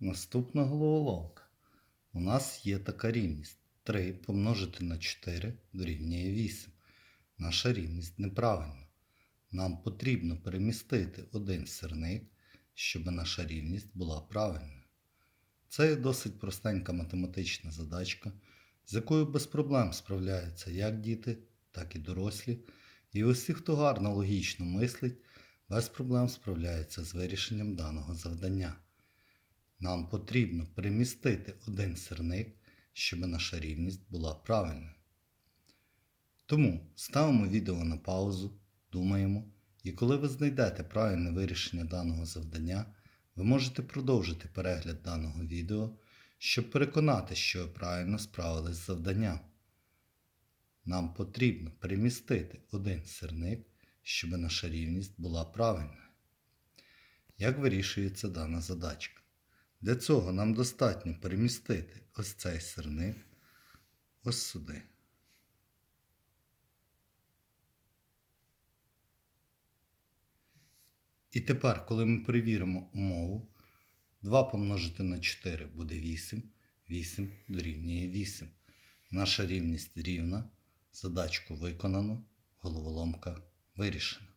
Наступна головоломка. У нас є така рівність. 3 помножити на 4 дорівнює 8. Наша рівність неправильна. Нам потрібно перемістити один сирник, щоб наша рівність була правильною. Це досить простенька математична задачка, з якою без проблем справляються як діти, так і дорослі. І усі, хто гарно логічно мислить, без проблем справляються з вирішенням даного завдання. Нам потрібно перемістити один сирник, щоб наша рівність була правильною. Тому ставимо відео на паузу, думаємо, і коли ви знайдете правильне вирішення даного завдання, ви можете продовжити перегляд даного відео, щоб переконати, що ви правильно справились з завданням. Нам потрібно перемістити один сирник, щоб наша рівність була правильною. Як вирішується дана задачка? Для цього нам достатньо перемістити ось цей сирник ось сюди. І тепер, коли ми перевіримо умову, 2 помножити на 4 буде 8, 8 дорівнює 8. Наша рівність рівна, задачку виконано, головоломка вирішена.